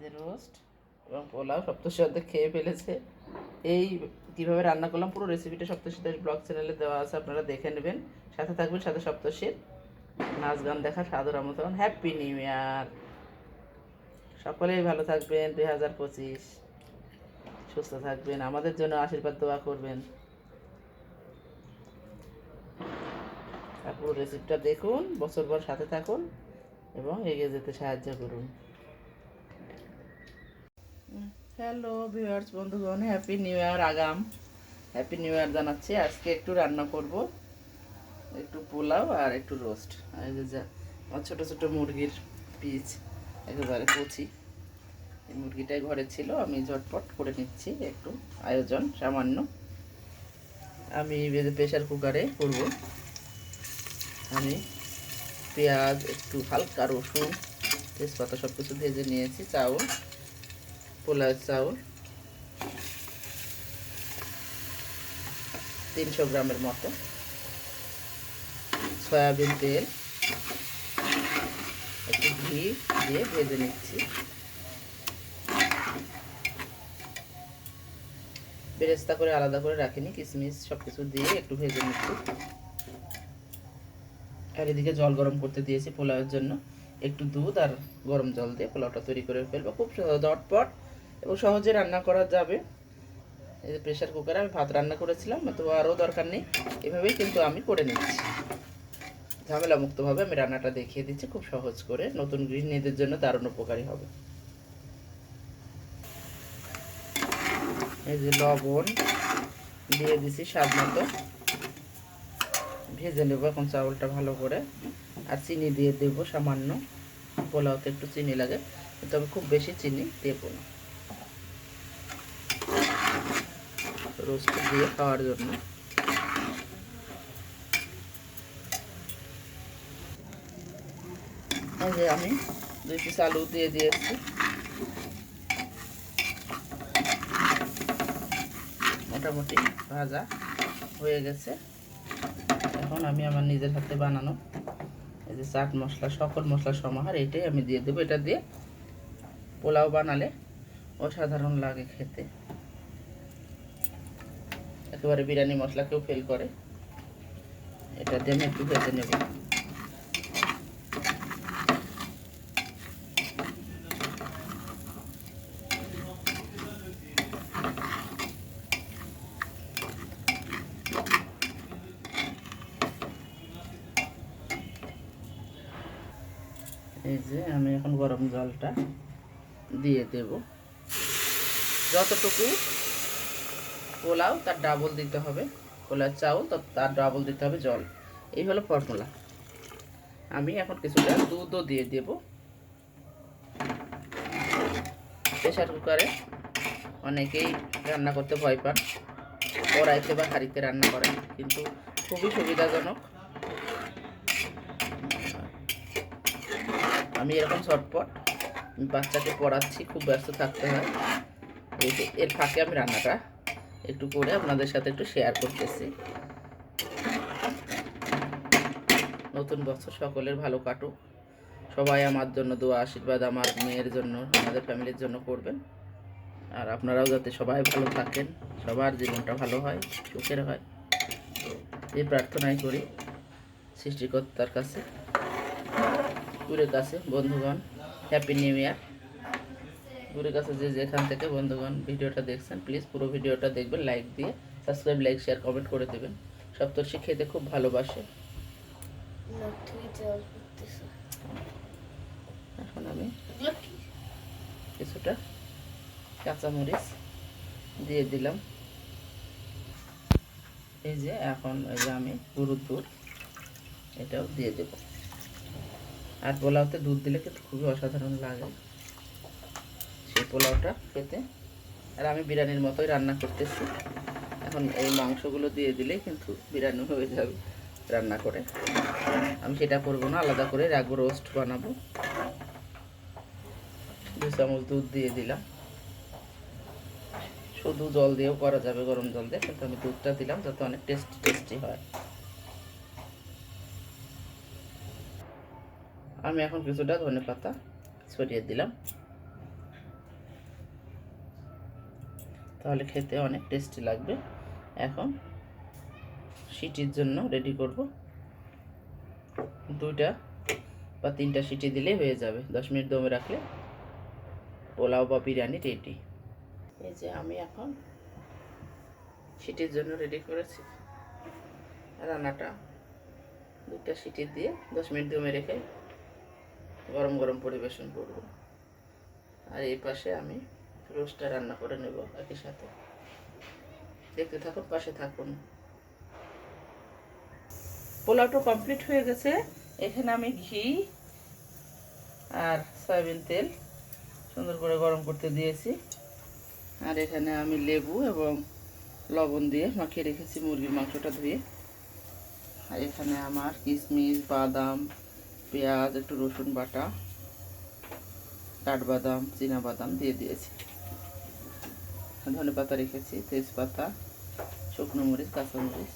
যে রোস্ট এবং পোলাও সপ্তর্ষি অর্ধেক খেয়ে ফেলেছে। এই কীভাবে রান্না করলাম, পুরো রেসিপিটা সপ্তর্ষি দাস ব্লগ চ্যানেলে দেওয়া আছে, আপনারা দেখে নেবেন। সাথে থাকবেন সাথে সপ্তর্ষির নাচ গান দেখা সাদর আমন্ত্রণ হ্যাপি নিউ ইয়ার সকলেই ভালো থাকবেন, দুই হাজার পঁচিশ। সুস্থ থাকবেন, আমাদের জন্য আশীর্বাদ দোয়া করবেন। পুরো রেসিপিটা দেখুন, বছর পর সাথে থাকুন এবং এগিয়ে যেতে সাহায্য করুন। হ্যালো ভিউয়ার্স বন্ধুগণ হ্যাপি নিউ ইয়ার আগাম হ্যাপি নিউ ইয়ার জানাচ্ছি। আজকে একটু রান্না করব, একটু পোলাও আর একটু রোস্ট আমার ছোটো ছোটো মুরগির পিস একেবারে কচি। এই মুরগিটাই ঘরে ছিল, আমি ঝটপট করে নিচ্ছি একটু আয়োজন সামান্য। আমি প্রেশার কুকারে করব। আমি পেঁয়াজ, একটু হালকা রসুন, তেজপাতা সব কিছু ভেজে নিয়েছি, চাউল। পোলাও চাউল। তিনশো গ্রামের মতো। সয়াবিন তেল। একটু ঘি দিয়ে ভেজে নিচ্ছি। বেরেস্তা করে আলাদা করে রাখিনি কিশমিশ সব কিছু দিয়ে একটু ভেজে নিচ্ছি। আর এদিকে জল গরম করতে দিয়েছি পোলাওয়ের জন্য। একটু দুধ আর গরম জল দিয়ে পোলাওটা তৈরি করে ফেলব। খুব ঝটপট এবং সহজে রান্না করা যাবে। এই যে প্রেশার কুকারে আমি ভাত রান্না করেছিলাম, তো আরও দরকার নেই। এভাবেই কিন্তু আমি করে নিচ্ছি। ঝামেলা মুক্তভাবে আমি রান্নাটা দেখিয়ে দিচ্ছি খুব সহজ করে। নতুন গৃহিণীদের জন্য দারুণ উপকারী হবে। এই যে লবণ দিয়ে দিছি স্বাদ মতো। ভেজে নেব এখন চাউলটা ভালো করে। আর চিনি দিয়ে দেবো সামান্য। পোলাওতে একটু চিনি লাগে তবে খুব বেশি চিনি দেবো না। রোস্ট দিয়ে খাওয়ার জন্য। যে আমি দুই পিস আলু দিয়ে দিয়েছি। মোটামুটি ভাজা হয়ে গেছে। এখন আমি আমার নিজের হাতে বানানো এই যে চাট মশলা, সকল মশলা সমাহার, এটাই আমি দিয়ে দেবো। এটা দিয়ে পোলাও বানালে অসাধারণ লাগে খেতে। একেবারে বিরিয়ানি মশলা কেউ ফেল করে। এটা দিয়ে আমি একটু ভেজে নেব। এই যে আমি এখন গরম জলটা দিয়ে দেব। যতটুকু পোলাও, তার ডাবল দিতে হবে। পোলার চাউল তার ডাবল দিতে হবে জল। এই হলো ফর্মুলা আমি এখন কিছুটা দুধও দিয়ে দেব। প্রেশার কুকারে অনেকেই রান্না করতে ভয় পান। কড়াইতে বা হাঁড়িতে রান্না করেন কিন্তু খুবই সুবিধাজনক। আমি এরকম ঝটপট বাচ্চাকে পড়াচ্ছি, খুব ব্যস্ত থাকতে হয়। এর ফাঁকে আমি রান্নাটা একটু করে আপনাদের সাথে একটু শেয়ার করতেছি। নতুন বছর সকলের ভালো কাটুক। সবাই আমার জন্য দোয়া, আশীর্বাদ আমার মেয়ের জন্য, আমাদের ফ্যামিলির জন্য করবেন। আর আপনারাও যাতে সবাই ভালো থাকেন, সবার জীবনটা ভালো হয়, সুখের হয়। এই প্রার্থনাই করি সৃষ্টিকর্তার কাছে কাছে, বন্ধুগণ হ্যাপি নিউ ইয়ার দূরের কাছে যে যেখান থেকে বন্ধুগণ ভিডিওটা দেখছেন প্লিজ পুরো ভিডিওটা দেখবেন লাইক দিয়ে সাবস্ক্রাইব লাইক শেয়ার কমেন্ট করে দেবেন। সপ্তর্ষি খেতে খুব ভালোবাসে। এখন আমি কিছুটা কাঁচামরিচ দিয়ে দিলাম। এই যে এখন এই যে আমি গরুর দুধ এটাও দিয়ে দেব। আর পোলাওতে দুধ দিলে কিন্তু খুবই অসাধারণ লাগে। সেই পোলাওটা খেতে। আর আমি বিরিয়ানির মতোই রান্না করতেছি। এখন এই মাংসগুলো দিয়ে দিলেই কিন্তু বিরিয়ানি হয়ে যাবে রান্না করে। আমি সেটা করব না, আলাদা করে রাখব, রোস্ট বানাবো। দু চামচ দুধ দিয়ে দিলাম। শুধু জল দিয়েও করা যাবে, গরম জল দিয়ে। কিন্তু আমি দুধটা দিলাম যাতে অনেক টেস্টি টেস্টি হয়। আমি এখন কিছুটা ধনে পাতা ছড়িয়ে দিলাম। তাহলে খেতে অনেক টেস্টি লাগবে। এখন সিটির জন্য রেডি করব। দুইটা বা তিনটা সিটি দিলেই হয়ে যাবে। দশ মিনিট দমে রাখলে পোলাও বা বিরিয়ানি রেডি এই যে আমি এখন সিটির জন্য রেডি করেছি। রান্নাটা দুটা সিটি দিয়ে দশ মিনিট দমে রেখে গরম গরম পরিবেশন করব। আর এই পাশে আমি রোস্টটা রান্না করে নেব একই সাথে। দেখতে থাকুন, পাশে থাকুন। পোলাওটা কমপ্লিট হয়ে গেছে। এখানে আমি ঘি আর সয়াবিন তেল সুন্দর করে গরম করতে দিয়েছি। আর এখানে আমি লেবু এবং লবণ দিয়ে মাখিয়ে রেখেছি মুরগির মাংসটা ধুয়ে। আর এখানে আমার কিশমিশ বাদাম, পেঁয়াজ, একটু রসুন বাটা, কাঠবাদাম বাদাম দিয়ে দিয়েছি। ধনে পাতা রেখেছি, তেজপাতা, শুকনো মরিচ, কাঁচা মরিচ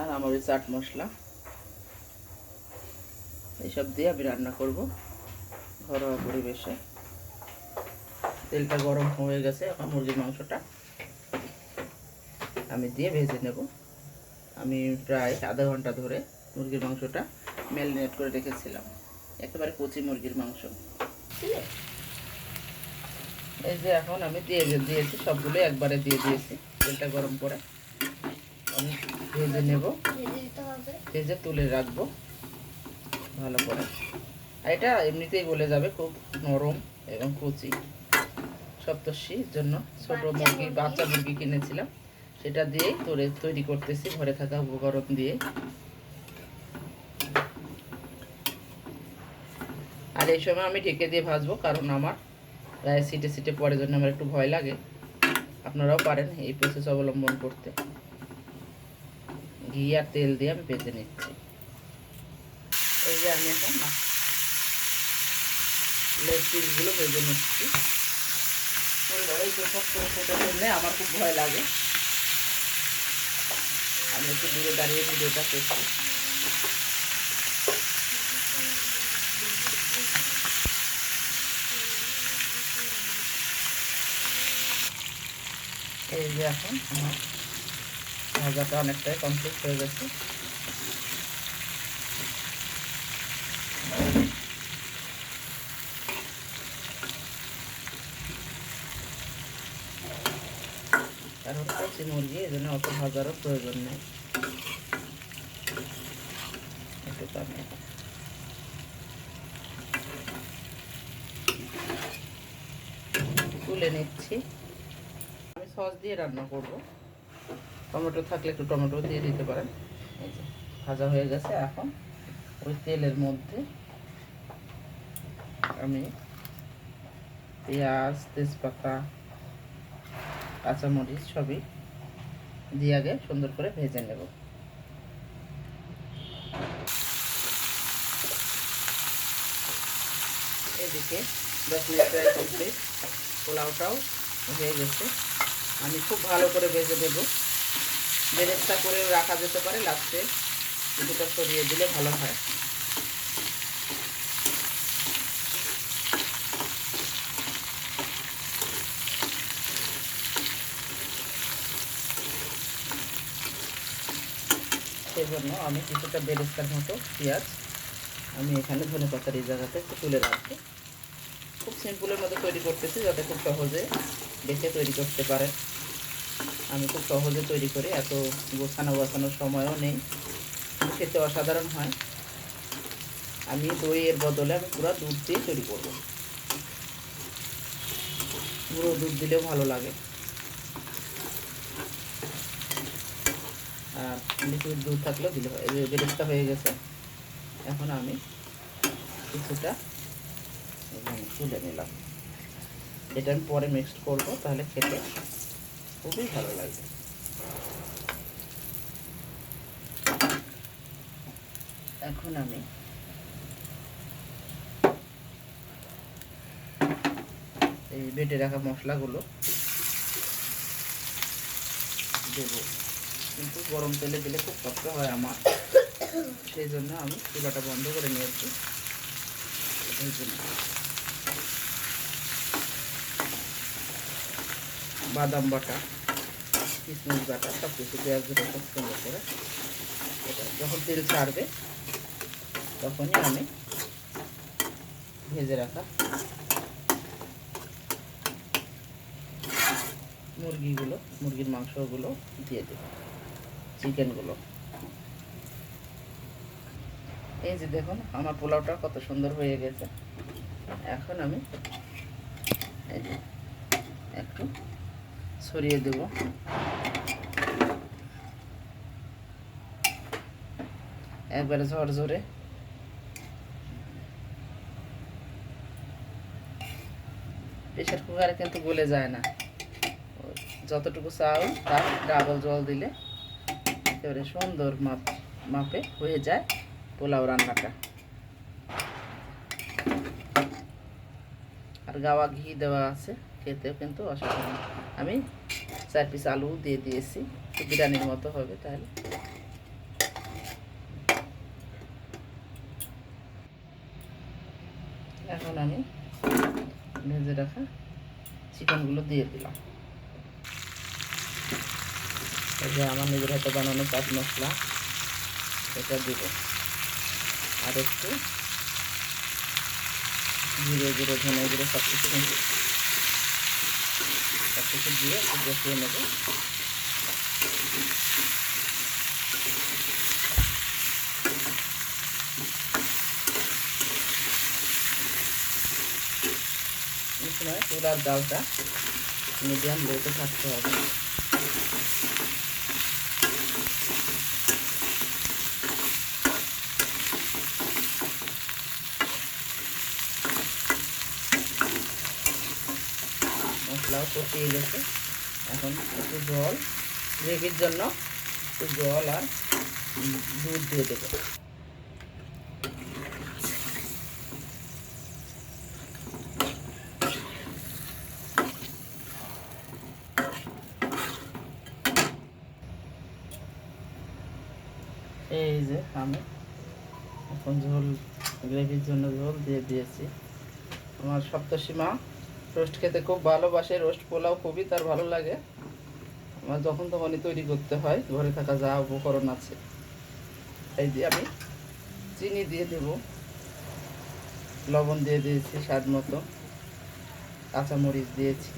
আর আমার চাট মশলা। এইসব দিয়ে আমি রান্না করব ঘরোয়া পরিবেশে। তেলটা গরম হয়ে গেছে, এখন মুরগির মাংসটা আমি দিয়ে ভেজে নেব। আমি প্রায় আধা ঘণ্টা ধরে মুরগির মাংসটা ম্যারিনেট করে রেখেছিলাম। একেবারে কচি মুরগির মাংস, ঠিক আছে? এই যে এখন আমি দিয়ে দিয়েছি সবগুলো একবারে দিয়ে দিয়েছি তেলটা গরম করে। আমি ভেজে নেব। ভেজে তুলে রাখব। ভালো করে। আর এটা এমনিতেই বলে যাবে খুব নরম এবং কচি। সপ্তর্ষির জন্য ছোট মুরগি বাচ্চা মুরগি কিনেছিলাম। সেটা দিয়েই তোরে তৈরি করতেছি ঘরে থাকা উপকরণ দিয়ে। আর এই সময় আমি ঢেকে দিয়ে ভাজবো কারণ আমার গায়ে সিটে সিটে পড়ে জন্য আমার একটু ভয় লাগে। আপনারাও পারেন এই প্রসেস অবলম্বন করতে। ঘি আর তেল দিয়ে আমি ভেজে নিচ্ছি। এই যে আমি এখন লেগ পিসগুলো ভেজে নিচ্ছি। আমার খুব ভয় লাগে। আমি একটু দূরে দাঁড়িয়ে ভিডিওটা করছি। এই যে এখন আমার ভাজাটা অনেকটাই কমপ্লিট হয়ে গেছে। কারণ কচি মুরগি, এই জন্য অত ভাজারও প্রয়োজন নেই। একটু কমে তুলে নিচ্ছি। সস দিয়ে রান্না করব। টমেটো থাকলে একটু টমেটো দিয়ে দিতে পারেন। এই যে, ভাজা হয়ে গেছে এখন। ওই তেলের মধ্যে আমি পেঁয়াজ, তেজপাতা, কাঁচামরিচ সবই দিয়ে আগে সুন্দর করে ভেজে নেব। এদিকে দশ মিনিট প্রায় কমপ্লিট পোলাওটাও হয়ে গেছে। আমি খুব ভালো করে ভেজে দেব বেরেস্তা করেও রাখা যেতে পারে, লাস্টে কিছুটা সরিয়ে দিলে ভালো হয়। সেই জন্য আমি কিছুটা বেরেস্তার মতো পেঁয়াজ আমি এখানে ধনে পাতার এই জায়গাতে তুলে রাখব। খুব সিম্পলের মধ্যে তৈরি করতেছি, যাতে খুব সহজে দেখে তৈরি করতে পারে আমি খুব সহজে তৈরি করি এত গোছানো গোছানোর সময়ও নেই। খেতে অসাধারণ হয়। আমি দইয়ের বদলে আমি পুরো দুধ দিয়ে তৈরি করব। পুরো দুধ দিলেও ভালো লাগে। আর লিকুইড দুধ থাকলেও দিলে বেরেস্তা হয়ে গেছে। এখন আমি কিছুটা তুলে নিলাম। এটা আমি পরে মিক্সড করব, তাহলে খেতে খুবই ভালো লাগবে এখন আমি এই বেটে রাখা মশলাগুলো দেবো। কিন্তু গরম তেলে দিলে খুব কষ্ট হয় আমার। সেই জন্য আমি চুলাটা বন্ধ করে নিয়েছি। এই জন্য বাদাম বাটা, কিশমিশ বাটা সব কিছু পেঁয়াজ দুটো খুব সুন্দর করে। এটা যখন তেল ছাড়বে, তখনই আমি ভেজে রাখা মুরগিগুলো, মুরগির মাংসগুলো দিয়ে দেব, চিকেনগুলো। এই যে দেখুন, আমার পোলাওটা কত সুন্দর হয়ে গেছে। এখন আমি এই যে একটু ছড়িয়ে দেব। একবারে ঝরঝরে। প্রেশার কুকারে কিন্তু গলে যায় না। যতটুকু চাউল, তার ডাবল জল দিলে একেবারে সুন্দর মাপ, মাপে হয়ে যায় পোলাও রান্নাটা। আর গাওয়া ঘি দেওয়া আছে। খেতেও কিন্তু অসাধারণ আমি চার পিস আলু দিয়ে দিয়েছি বিরিয়ানির মতো হবে তাহলে। এখন আমি ভেজে রাখা চিকেনগুলো দিয়ে দিলাম। যে আমার নিজের হাতে বানানো চাট মশলা, এটা দিব। আর একটু জিরে জিরে, ধনে জিরে সব কিছু সব কিছু দিয়ে একটু বসিয়ে নেব। এই সময় চুলার ডালটা মিডিয়াম লোতে থাকতে হবে। মশলাও কষিয়ে গেছে। এখন একটু জল গ্রেভির জন্য একটু জল আর দুধ দিয়ে দেবো। এই যে আমি এখন ঝোল, গ্রেভির জন্য ঝোল দিয়ে দিয়েছি। আমার সপ্তসীমা রোস্ট খেতে খুব ভালোবাসে, রোস্ট পোলাও খুবই তার ভালো লাগে। আমার যখন তখনই তৈরি করতে হয়, ঘরে থাকা যা উপকরণ আছে। এই দিয়ে আমি চিনি দিয়ে দেব। লবণ দিয়ে দিয়েছি স্বাদ মতো। কাঁচামরিচ দিয়েছি।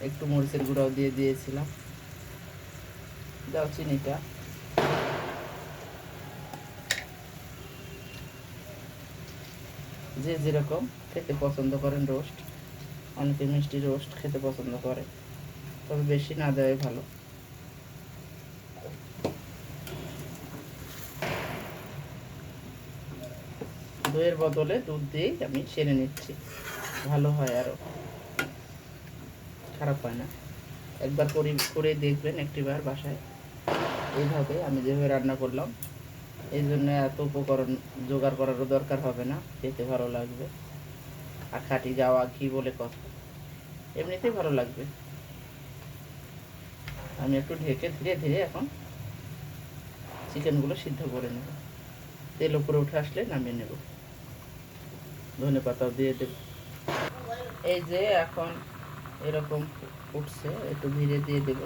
একটু মরিচের গুঁড়াও দিয়ে দিয়েছিলাম। দাও চিনিটা। যে যেরকম খেতে পছন্দ করেন রোস্ট, অনেকে মিষ্টি রোস্ট খেতে পছন্দ করে, তবে বেশি না দেওয়াই ভালো। দইয়ের বদলে দুধ দিয়েই আমি সেরে নিচ্ছি। ভালো হয় আরও খারাপ হয় না। একবার করে করে দেখবেন একটিবার বাসায়। এইভাবে আমি যেভাবে রান্না করলাম এই জন্য এত উপকরণ জোগাড় করারও দরকার হবে না, খেতে ভালো লাগবে। আর খাটি যাওয়া ঘি বলে কথা এমনিতেই ভালো লাগবে। আমি একটু ঢেকে ধীরে ধীরে এখন চিকেনগুলো সিদ্ধ করে নেব। তেল উপরে উঠে আসলে নামিয়ে নেব। ধনে পাতাও দিয়ে দেব। এই যে এখন এরকম উঠছে একটু ধীরে দিয়ে দেব।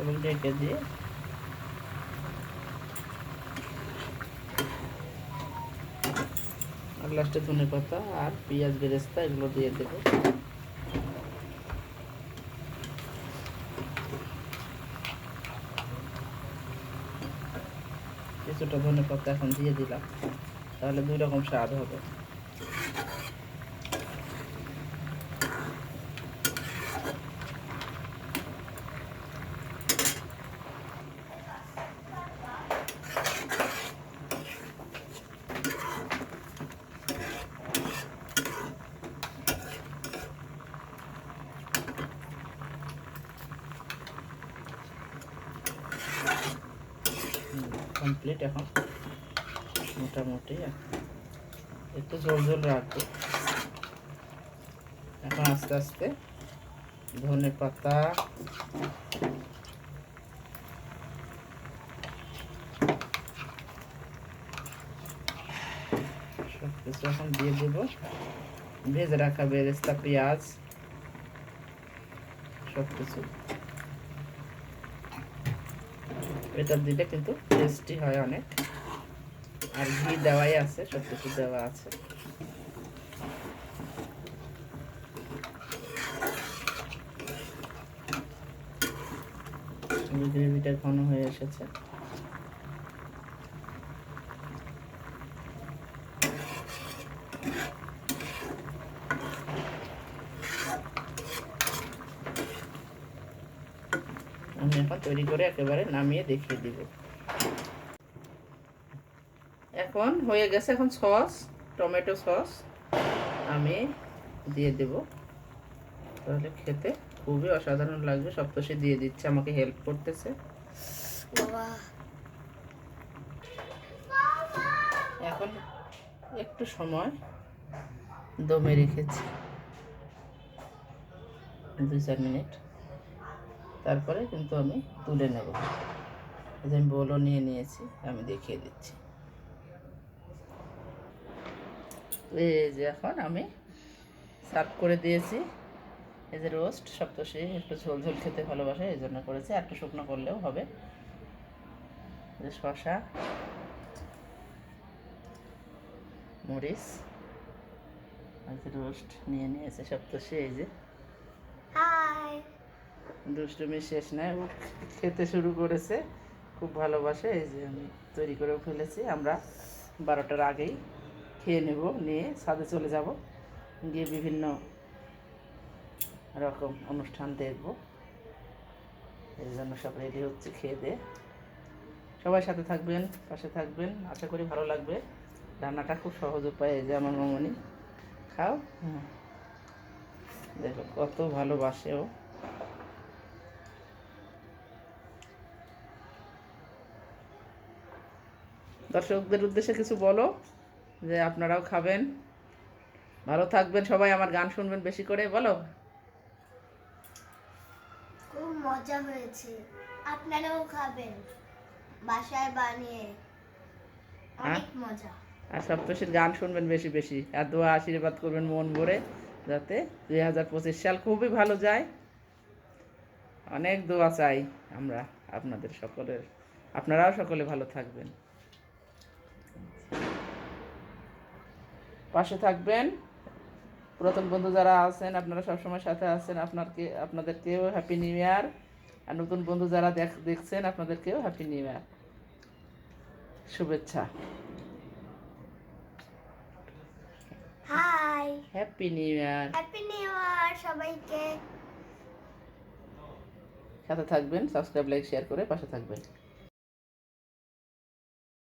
এবং ঢেকে দিয়ে আর লাস্টে ধনে পাতা আর পেঁয়াজ বেরেস্তা এগুলো দিয়ে দেবো। কিছুটা ধনে পাতা এখন দিয়ে দিলাম, তাহলে দুই রকম স্বাদ হবে কমপ্লিট এখন মোটামুটি একটু ঝোল ঝোল রাখব। এখন আস্তে আস্তে ধনে পাতা সব এখন দিয়ে দেবো। ভেজে রাখা বেরেস্তা, পেঁয়াজ সব কিছু এটা দিলে কিন্তু টেস্টি হয় অনেক। আর ঘি দেওয়াই আছে সব কিছু দেওয়া আছে। গ্রেভিটা ঘন হয়ে এসেছে। আমি এখন তৈরি করে একেবারে নামিয়ে দেখিয়ে দিব। এখন হয়ে গেছে এখন সস, টমেটো সস আমি দিয়ে দেব। তাহলে খেতে খুবই অসাধারণ লাগবে। সপ্তষী দিয়ে দিচ্ছে আমাকে হেল্প করতেছে। বাবা। এখন একটু সময় দমে রেখেছি। দুই চার মিনিট। তারপরে কিন্তু আমি তুলে নেব। যে আমি বোলও নিয়ে নিয়েছি আমি দেখিয়ে দিচ্ছি। এই যে এখন আমি সার্ভ করে দিয়েছি। এই যে রোস্ট সপ্তষী একটু ঝোল ঝোল খেতে ভালোবাসে এই জন্য করেছি। একটু শুকনো করলেও হবে। যে শশা মরিচ আর যে রোস্ট নিয়ে নিয়েছে সপ্তষী এই যে। দুষ্টুমি শেষ নাই ও খেতে শুরু করেছে। খুব ভালোবাসে এই যে আমি তৈরি করেও ফেলেছি। আমরা বারোটার আগেই খেয়ে নেব নিয়ে ছাদে চলে যাব। গিয়ে বিভিন্ন রকম অনুষ্ঠান দেখব। এই জন্য সব রেডি হচ্ছে, খেয়ে দিয়ে। সবাই সাথে থাকবেন, পাশে থাকবেন। আশা করি ভালো লাগবে। রান্নাটা খুব সহজ উপায় এই যে আমার মামনি। খাও। দেখো কত ভালোবাসে ও। দর্শকদের উদ্দেশ্যে কিছু বলো যে আপনারাও খাবেন। ভালো থাকবেন সবাই, আমার গান শুনবেন বেশি করে, বলো। মজা হয়েছে। আপনারাও খাবেন। বাসায় বানিয়ে অনেক মজা। আর সপ্তশীর গান শুনবেন বেশি বেশি। আর দোয়া আশীর্বাদ করবেন মন ভরে যাতে দুই হাজার পঁচিশ সাল খুবই ভালো যায়। অনেক দোয়া চাই আমরা আপনাদের সকলের। আপনারাও সকলে ভালো থাকবেন। পাশে থাকবেন পুরাতন বন্ধু যারা আছেন আপনারা সবসময় সাথে আছেন আপনারকে আপনাদেরকেও হ্যাপি নিউ ইয়ার আর নতুন বন্ধু যারা দেখ দেখছেন আপনাদেরকেও হ্যাপি নিউ ইয়ার শুভেচ্ছা। Hi happy new year happy new year সবাইকে। সাথে থাকবেন সাবস্ক্রাইব লাইক শেয়ার করে পাশে থাকবেন।